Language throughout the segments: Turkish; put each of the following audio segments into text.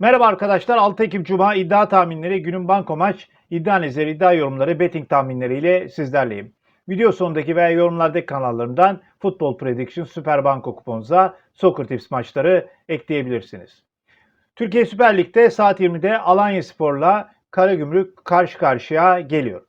Merhaba arkadaşlar. 6 Ekim Cuma iddia tahminleri, günün banko maç, iddia analizleri, iddia yorumları, betting tahminleriyle sizlerleyim. Video sonundaki veya yorumlardaki kanallarımdan Futbol Prediction, Süper Banko kuponunuza Soccer Tips maçları ekleyebilirsiniz. Türkiye Süper Lig'de saat 20'de Alanya Spor'la Karagümrük karşı karşıya geliyor.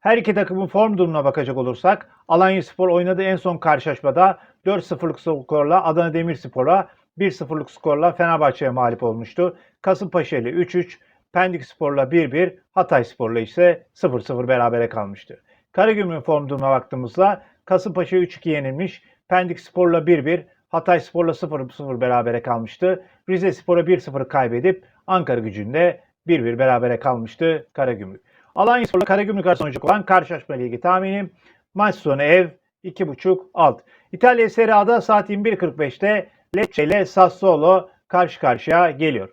Her iki takımın form durumuna bakacak olursak Alanya Spor oynadığı en son karşılaşmada 4-0'lık skorla Adana Demirspor'a 1-0'lık skorla Fenerbahçe'ye mağlup olmuştu. Kasımpaşa ile 3-3, Pendik Spor'la 1-1, Hatay Spor'la ise 0-0 berabere kalmıştı. Karagümrük'ün form durumuna baktığımızda Kasımpaşa 3-2 yenilmiş, Pendik Spor'la 1-1, Hatay Spor'la 0-0 berabere kalmıştı. Rize Spor'a 1-0 kaybedip Ankara gücünde 1-1 berabere kalmıştı Karagümrük. Alanya Spor'la Karagümrük arasında oynayacak olan karşılaşma ligi tahminim maç sonu ev 2.5 alt. İtalya Serie A'da saat 21.45'te Lecce ile Sassuolo karşı karşıya geliyor.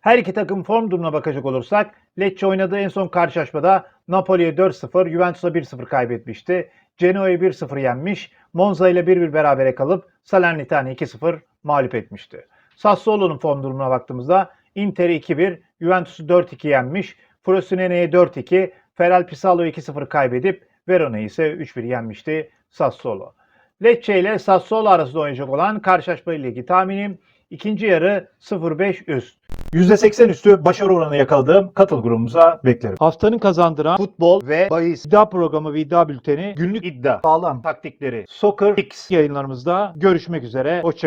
Her iki takım form durumuna bakacak olursak Lecce oynadığı en son karşılaşmada Napoli'ye 4-0, Juventus'a 1-0 kaybetmişti. Genoa'yı 1-0 yenmiş, Monza ile 1-1 berabere kalıp Salernitana 2-0 mağlup etmişti. Sassuolo'nun form durumuna baktığımızda Inter'i 2-1, Juventus'u 4-2 yenmiş, Frosinene'ye 4-2, Feral Pisalo'yu 2-0 kaybedip Verona'yı ise 3-1 yenmişti Sassuolo. Lecce ile Sassuolo arasında oynayacak olan karşılaşma ligi tahminim ikinci yarı 0-5 üst. %80 üstü başarı oranı yakaladığım katıl grubumuza beklerim. Haftanın kazandıran futbol ve bahis iddia programı ve iddia bülteni günlük iddia Sağlam. taktikleri Soccer X yayınlarımızda görüşmek üzere. Hoşçakalın.